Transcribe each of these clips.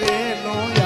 વેલો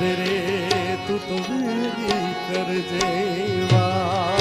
કર રે તું તો કરજે વા